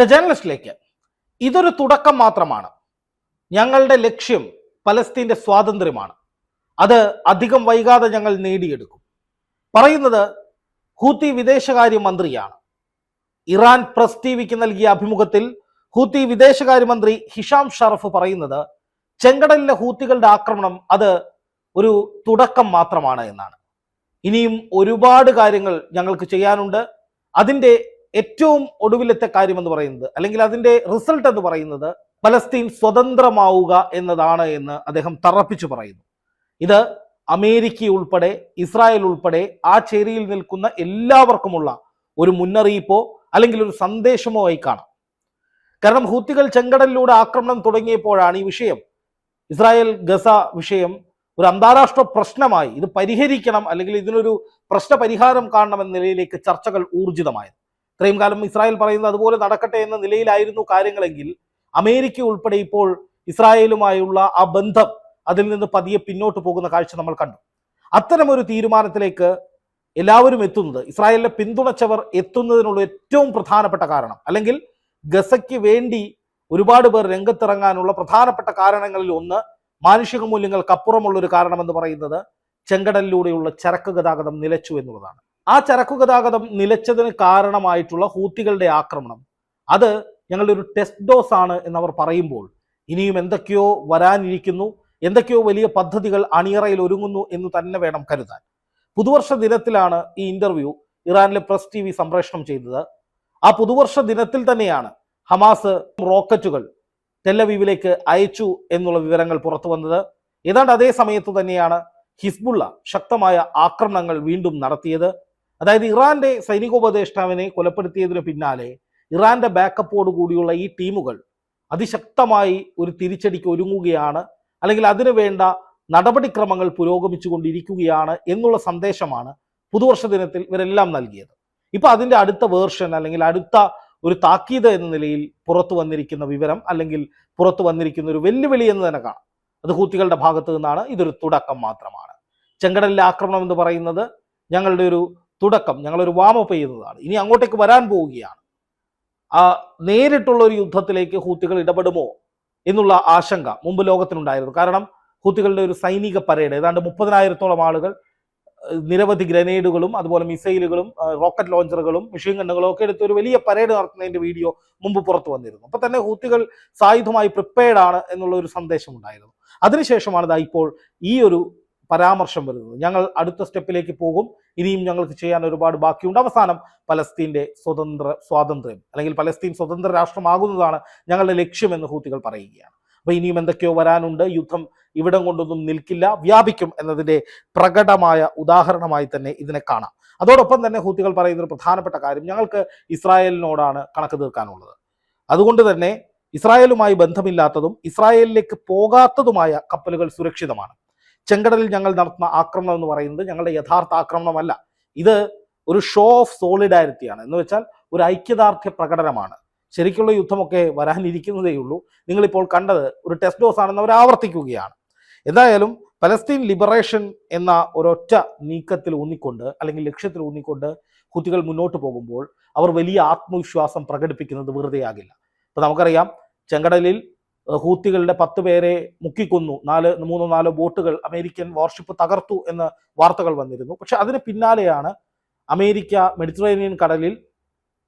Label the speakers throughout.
Speaker 1: The ജേർണലിസ്റ്റിലേക്ക് ഇതൊരു തുടക്കം മാത്രമാണ്. ഞങ്ങളുടെ ലക്ഷ്യം പലസ്തീന്റെ സ്വാതന്ത്ര്യമാണ്. അത് അധികം വൈകാതെ ഞങ്ങൾ നേടിയെടുക്കും. പറയുന്നത് ഹൂത്തി വിദേശകാര്യ മന്ത്രിയാണ് ഇറാൻ പ്രസ് ടി വിക്ക് നൽകിയ അഭിമുഖത്തിൽ ഹൂത്തി വിദേശകാര്യമന്ത്രി ഹിഷാം ഷറഫ് പറയുന്നത് ചെങ്കടലിലെ ഹൂത്തികളുടെ ആക്രമണം അത് ഒരു തുടക്കം മാത്രമാണ് എന്നാണ്. ഇനിയും ഒരുപാട് കാര്യങ്ങൾ ഞങ്ങൾക്ക് ചെയ്യാനുണ്ട്. അതിന്റെ ഏറ്റവും ഒടുവിലത്തെ കാര്യം എന്ന് പറയുന്നത് അല്ലെങ്കിൽ അതിന്റെ റിസൾട്ട് എന്ന് പറയുന്നത് പലസ്തീൻ സ്വതന്ത്രമാവുക എന്നതാണ് എന്ന് അദ്ദേഹം തറപ്പിച്ചു പറയുന്നു. ഇത് അമേരിക്ക ഉൾപ്പെടെ ഇസ്രായേൽ ഉൾപ്പെടെ ആ ചേരിയിൽ നിൽക്കുന്ന എല്ലാവർക്കുമുള്ള ഒരു മുന്നറിയിപ്പോ അല്ലെങ്കിൽ ഒരു സന്ദേശമോ ആയി കാണാം. കാരണം ഹൂത്തികൾ ചെങ്കടലിലൂടെ ആക്രമണം തുടങ്ങിയപ്പോഴാണ് ഈ വിഷയം. ഇസ്രായേൽ ഗസ വിഷയം ഒരു അന്താരാഷ്ട്ര പ്രശ്നമായി. ഇത് പരിഹരിക്കണം അല്ലെങ്കിൽ ഇതിനൊരു പ്രശ്ന പരിഹാരം കാണണം എന്ന നിലയിലേക്ക് ചർച്ചകൾ ഊർജിതമായത്. ഇത്രയും കാലം ഇസ്രായേൽ പറയുന്നത് അതുപോലെ നടക്കട്ടെ എന്ന നിലയിലായിരുന്നു കാര്യങ്ങളെങ്കിൽ അമേരിക്ക ഉൾപ്പെടെ ഇപ്പോൾ ഇസ്രായേലുമായുള്ള ആ ബന്ധം അതിൽ നിന്ന് പതിയെ പിന്നോട്ട് പോകുന്ന കാഴ്ച നമ്മൾ കണ്ടു. അത്തരമൊരു തീരുമാനത്തിലേക്ക് എല്ലാവരും എത്തുന്നത് ഇസ്രായേലിനെ പിന്തുണച്ചവർ എത്തുന്നതിനുള്ള ഏറ്റവും പ്രധാനപ്പെട്ട കാരണം അല്ലെങ്കിൽ ഗസയ്ക്ക് വേണ്ടി ഒരുപാട് പേർ രംഗത്തിറങ്ങാനുള്ള പ്രധാനപ്പെട്ട കാരണങ്ങളിൽ ഒന്ന് മാനുഷിക മൂല്യങ്ങൾക്കപ്പുറമുള്ള ഒരു കാരണമെന്ന് പറയുന്നത് ചെങ്കടലിലൂടെയുള്ള ചരക്ക് ഗതാഗതം നിലച്ചു എന്നുള്ളതാണ്. ആ ചരക്കു ഗതാഗതം നിലച്ചതിന് കാരണമായിട്ടുള്ള ഹൂത്തികളുടെ ആക്രമണം. അത് ഞങ്ങളുടെ ഒരു ടെസ്റ്റ് ഡോസ് ആണ് എന്നവർ പറയുമ്പോൾ ഇനിയും എന്തൊക്കെയോ വരാനിരിക്കുന്നു എന്തൊക്കെയോ വലിയ പദ്ധതികൾ അണിയറയിൽ ഒരുങ്ങുന്നു എന്ന് തന്നെ വേണം കരുതാൻ. പുതുവർഷ ദിനത്തിലാണ് ഈ ഇന്റർവ്യൂ ഇറാനിലെ പ്രസ് ടി വി സംപ്രേഷണം ചെയ്തത്. ആ പുതുവർഷ ദിനത്തിൽ തന്നെയാണ് ഹമാസ് റോക്കറ്റുകൾ ടെല്ലവീവിലേക്ക് അയച്ചു എന്നുള്ള വിവരങ്ങൾ പുറത്തു വന്നത്. ഏതാണ്ട് അതേ സമയത്ത് തന്നെയാണ് ഹിസ്ബുള്ള ശക്തമായ ആക്രമണങ്ങൾ വീണ്ടും നടത്തിയത്. അതായത് ഇറാന്റെ സൈനികോപദേഷ്ടാവിനെ കൊലപ്പെടുത്തിയതിനു പിന്നാലെ ഇറാന്റെ ബാക്കപ്പോട് കൂടിയുള്ള ഈ ടീമുകൾ അതിശക്തമായി ഒരു തിരിച്ചടിക്ക് ഒരുങ്ങുകയാണ്. അല്ലെങ്കിൽ അതിനു വേണ്ട നടപടിക്രമങ്ങൾ പുരോഗമിച്ചുകൊണ്ടിരിക്കുകയാണ് എന്നുള്ള സന്ദേശമാണ് പുതുവർഷ ദിനത്തിൽ ഇവരെല്ലാം നൽകിയത്. ഇപ്പൊ അതിന്റെ അടുത്ത വേർഷൻ അല്ലെങ്കിൽ അടുത്ത ഒരു താക്കീത് എന്ന നിലയിൽ പുറത്തു വന്നിരിക്കുന്ന വിവരം അല്ലെങ്കിൽ പുറത്തു വന്നിരിക്കുന്ന ഒരു വെല്ലുവിളി എന്ന് തന്നെ കാണാം. അത് ഹൂത്തികളുടെ ഭാഗത്തു നിന്നാണ്. ഇതൊരു തുടക്കം മാത്രമാണ്. ചെങ്കടലിലെ ആക്രമണം എന്ന് പറയുന്നത് ഞങ്ങളുടെ ഒരു തുടക്കം. ഞങ്ങളൊരു വാമപ്പ് ചെയ്യുന്നതാണ് ഇനി അങ്ങോട്ടേക്ക് വരാൻ പോവുകയാണ്. ആ നേരിട്ടുള്ള ഒരു യുദ്ധത്തിലേക്ക് ഹൂത്തികൾ ഇടപെടുമോ എന്നുള്ള ആശങ്ക മുമ്പ് ലോകത്തിനുണ്ടായിരുന്നു. കാരണം ഹൂത്തികളുടെ ഒരു സൈനിക പരേഡ് ഏതാണ്ട് മുപ്പതിനായിരത്തോളം ആളുകൾ നിരവധി ഗ്രനേഡുകളും അതുപോലെ മിസൈലുകളും റോക്കറ്റ് ലോഞ്ചറുകളും മെഷീൻ ഗണ്ണുകളും ഒക്കെ എടുത്ത് ഒരു വലിയ പരേഡ് നടത്തുന്നതിന്റെ വീഡിയോ മുമ്പ് പുറത്തു വന്നിരുന്നു. അപ്പൊ തന്നെ ഹൂത്തികൾ സായുധമായി പ്രിപ്പയർഡ് ആണ് എന്നുള്ള ഒരു സന്ദേശം ഉണ്ടായിരുന്നു അതിനുശേഷമാണ് ഇപ്പോൾ ഈ ഒരു പരാമർശം വരുന്നത്. ഞങ്ങൾ അടുത്ത സ്റ്റെപ്പിലേക്ക് പോകും. ഇനിയും ഞങ്ങൾക്ക് ചെയ്യാൻ ഒരുപാട് ബാക്കിയുണ്ട്. അവസാനം പലസ്തീന്റെ സ്വതന്ത്ര സ്വാതന്ത്ര്യം അല്ലെങ്കിൽ പലസ്തീൻ സ്വതന്ത്ര രാഷ്ട്രമാകുന്നതാണ് ഞങ്ങളുടെ ലക്ഷ്യമെന്ന് ഹൂത്തികൾ പറയുകയാണ്. അപ്പോൾ ഇനിയും എന്തൊക്കെയോ വരാനുണ്ട്. യുദ്ധം ഇവിടം കൊണ്ടൊന്നും നിൽക്കില്ല. വ്യാപിക്കും എന്നതിന്റെ പ്രകടമായ ഉദാഹരണമായി തന്നെ ഇതിനെ കാണാം. അതോടൊപ്പം തന്നെ ഹൂത്തികൾ പറയുന്ന ഒരു പ്രധാനപ്പെട്ട കാര്യം ഞങ്ങൾക്ക് ഇസ്രായേലിനോടാണ് കണക്ക് തീർക്കാനുള്ളത്. അതുകൊണ്ട് തന്നെ ഇസ്രായേലുമായി ബന്ധമില്ലാത്തതും ഇസ്രായേലിലേക്ക് പോകാത്തതുമായ കപ്പലുകൾ സുരക്ഷിതമാണ്. ചെങ്കടലിൽ ഞങ്ങൾ നടത്തുന്ന ആക്രമണം എന്ന് പറയുന്നത് ഞങ്ങളുടെ യഥാർത്ഥ ആക്രമണമല്ല. ഇത് ഒരു ഷോ ഓഫ് സോളിഡാരിറ്റിയാണ് എന്ന് വെച്ചാൽ ഒരു ഐക്യദാർഢ്യ പ്രകടനമാണ്. ശരിക്കുള്ള യുദ്ധമൊക്കെ വരാനിരിക്കുന്നതേ ഉള്ളൂ. നിങ്ങളിപ്പോൾ കണ്ടത് ഒരു ടെസ്റ്റ് ഡോസ് ആണെന്ന് അവർ ആവർത്തിക്കുകയാണ്. എന്തായാലും പലസ്തീൻ ലിബറേഷൻ എന്ന ഒരൊറ്റ നീക്കത്തിൽ ഊന്നിക്കൊണ്ട് അല്ലെങ്കിൽ ലക്ഷ്യത്തിൽ ഊന്നിക്കൊണ്ട് കുത്തികൾ മുന്നോട്ട് പോകുമ്പോൾ അവർ വലിയ ആത്മവിശ്വാസം പ്രകടിപ്പിക്കുന്നത് വെറുതെയാകില്ല. ഇപ്പൊ നമുക്കറിയാം ചെങ്കടലിൽ ഹൂത്തികളുടെ പത്ത് പേരെ മുക്കിക്കൊന്നു. നാല് മൂന്നോ നാലോ ബോട്ടുകൾ അമേരിക്കൻ വാർഷിപ്പ് തകർത്തു എന്ന് വാർത്തകൾ വന്നിരുന്നു. പക്ഷെ അതിന് പിന്നാലെയാണ് അമേരിക്ക മെഡിറ്ററേനിയൻ കടലിൽ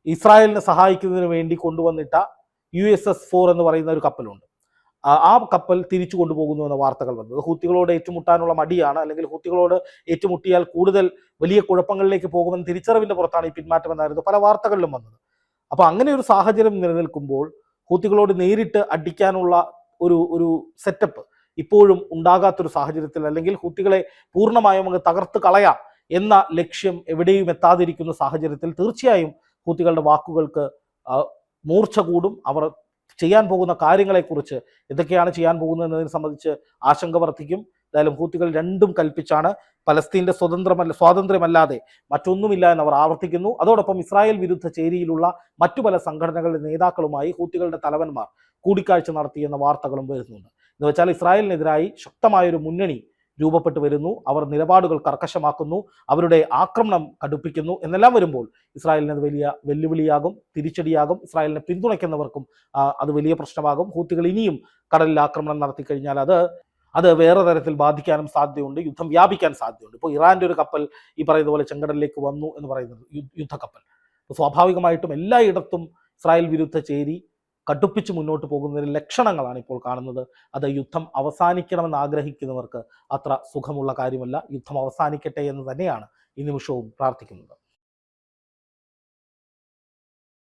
Speaker 1: ഇസ്രായേലിനെ സഹായിക്കുന്നതിന് വേണ്ടി കൊണ്ടുവന്നിട്ട യു എസ് എസ് ഫോർ എന്ന് പറയുന്ന ഒരു കപ്പലുണ്ട്. ആ- കപ്പൽ തിരിച്ചു കൊണ്ടുപോകുന്നു എന്ന വാർത്തകൾ വന്നത്. ഹൂത്തികളോട് ഏറ്റുമുട്ടാനുള്ള മടിയാണ്. അല്ലെങ്കിൽ ഹൂത്തികളോട് ഏറ്റുമുട്ടിയാൽ കൂടുതൽ വലിയ കുഴപ്പങ്ങളിലേക്ക് പോകുമെന്ന് തിരിച്ചറിവിന്റെ പുറത്താണ് ഈ പിന്മാറ്റം എന്നായിരുന്നു പല വാർത്തകളിലും വന്നത്. അപ്പൊ അങ്ങനെ ഒരു സാഹചര്യം നിലനിൽക്കുമ്പോൾ ഹൂത്തികളോട് നേരിട്ട് അടിക്കാനുള്ള ഒരു ഒരു സെറ്റപ്പ് ഇപ്പോഴും ഉണ്ടാകാത്തൊരു സാഹചര്യത്തിൽ അല്ലെങ്കിൽ ഹൂത്തികളെ പൂർണമായും അങ്ങ് തകർത്ത് കളയാം എന്ന ലക്ഷ്യം എവിടെയും എത്താതിരിക്കുന്ന സാഹചര്യത്തിൽ തീർച്ചയായും ഹൂത്തികളുടെ വാക്കുകൾക്ക് മൂർച്ച കൂടും. അവർ ചെയ്യാൻ പോകുന്ന കാര്യങ്ങളെക്കുറിച്ച് എന്തൊക്കെയാണ് ചെയ്യാൻ പോകുന്നത് എന്നതിനെ സംബന്ധിച്ച് ആശങ്ക വർദ്ധിക്കും. എന്തായാലും ഹൂത്തികൾ രണ്ടും കൽപ്പിച്ചാണ് പലസ്തീന്റെ സ്വതന്ത്രമല്ല സ്വാതന്ത്ര്യമല്ലാതെ മറ്റൊന്നുമില്ല എന്ന് അവർ ആവർത്തിക്കുന്നു. അതോടൊപ്പം ഇസ്രായേൽ വിരുദ്ധ ചേരിയിലുള്ള മറ്റു പല സംഘടനകളുടെ നേതാക്കളുമായി ഹൂത്തികളുടെ തലവന്മാർ കൂടിക്കാഴ്ച നടത്തിയെന്ന വാർത്തകളും വരുന്നുണ്ട്. എന്ന് വെച്ചാൽ ഇസ്രായേലിനെതിരായി ശക്തമായൊരു മുന്നണി രൂപപ്പെട്ടു വരുന്നു. അവർ നിലപാടുകൾ കർക്കശമാക്കുന്നു. അവരുടെ ആക്രമണം കടുപ്പിക്കുന്നു. എന്നെല്ലാം വരുമ്പോൾ ഇസ്രായേലിന് അത് വലിയ വെല്ലുവിളിയാകും തിരിച്ചടിയാകും. ഇസ്രായേലിനെ പിന്തുണയ്ക്കുന്നവർക്കും അത് വലിയ പ്രശ്നമാകും. ഹൂത്തികൾ ഇനിയും കടലിൽ ആക്രമണം നടത്തി കഴിഞ്ഞാൽ അത് അത് വേറെ തരത്തിൽ ബാധിക്കാനും സാധ്യതയുണ്ട് യുദ്ധം വ്യാപിക്കാൻ സാധ്യതയുണ്ട്. ഇപ്പോൾ ഇറാന്റെ ഒരു കപ്പൽ ഈ പറയുന്ന പോലെ ചെങ്കടലിലേക്ക് വന്നു എന്ന് പറയുന്നത് യുദ്ധക്കപ്പൽ. അപ്പോൾ സ്വാഭാവികമായിട്ടും എല്ലായിടത്തും ഇസ്രായേൽ വിരുദ്ധ ചേരി കടുപ്പിച്ച് മുന്നോട്ട് പോകുന്നതിന് ലക്ഷണങ്ങളാണ് ഇപ്പോൾ കാണുന്നത്. അത് യുദ്ധം അവസാനിക്കണമെന്ന് ആഗ്രഹിക്കുന്നവർക്ക് അത്ര സുഖമുള്ള കാര്യമല്ല. യുദ്ധം അവസാനിക്കട്ടെ എന്ന് തന്നെയാണ് ഈ നിമിഷവും പ്രാർത്ഥിക്കുന്നത്.